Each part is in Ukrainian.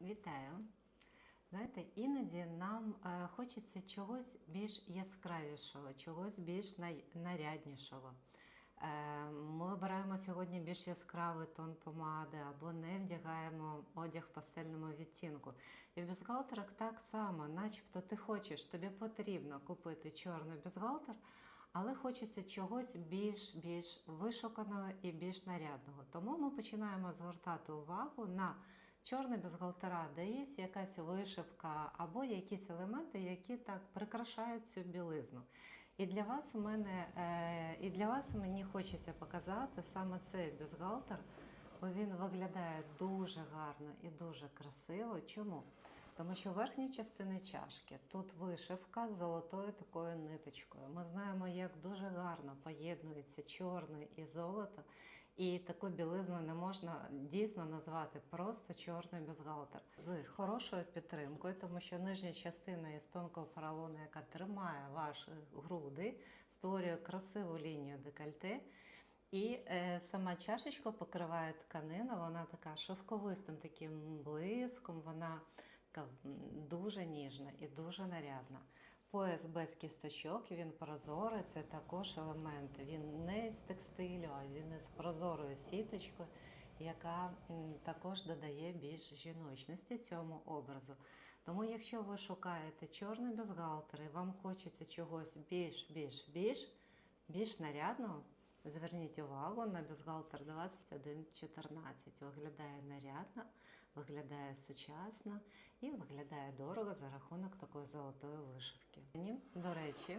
Вітаю! Знаєте, іноді нам е, хочеться чогось більш яскравішого, чогось більш наряднішого. Е, ми обираємо сьогодні більш яскравий тон помади або не вдягаємо одяг в пастельному відтінку. І в бюстгальтерах так само, начебто ти хочеш, тобі потрібно купити чорний бюстгальтер, але хочеться чогось більш більш вишуканого і більш нарядного. Тому ми починаємо звертати увагу на чорний бюстгальтера, де є якась вишивка або якісь елементи, які так прикрашають цю білизну. І для вас у мене е, і для вас мені хочеться показати саме цей бюстгальтер, бо він виглядає дуже гарно і дуже красиво. Чому? Тому що верхня частина чашки тут вишивка з золотою такою ниточкою. Ми знаємо, як дуже гарно поєднується чорне і золото. І таку білизну не можна дійсно назвати просто чорний бюстгальтер з хорошою підтримкою, тому що нижня частина із тонкого поролону, яка тримає ваші груди, створює красиву лінію декольте. І е, сама чашечка покриває тканина, вона така шовковистим таким блиском, вона така дуже ніжна і дуже нарядна. Пояс без кісточок, він прозорий, це також елемент. Він не з текстилю, а він із прозорою сіточкою, яка також додає більш жіночності цьому образу. Тому, якщо ви шукаєте чорний бюстгальтер і вам хочеться чогось більш, більш, більш, більш нарядного, зверніть увагу на бюстгальтер 2114. Виглядає нарядно, виглядає сучасно і виглядає дорого за рахунок такої золотої вишивки. До речі,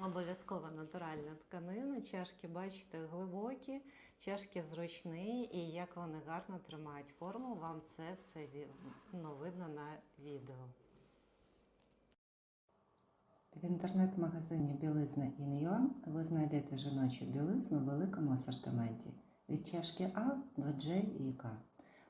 обов'язково натуральна тканина. Чашки, бачите, глибокі, чашки зручні, і як вони гарно тримають форму, вам це все ну, видно на відео. В інтернет-магазині Білизна Ін'Юа ви знайдете жіночу білизну в великому асортименті від чашки А до J і К,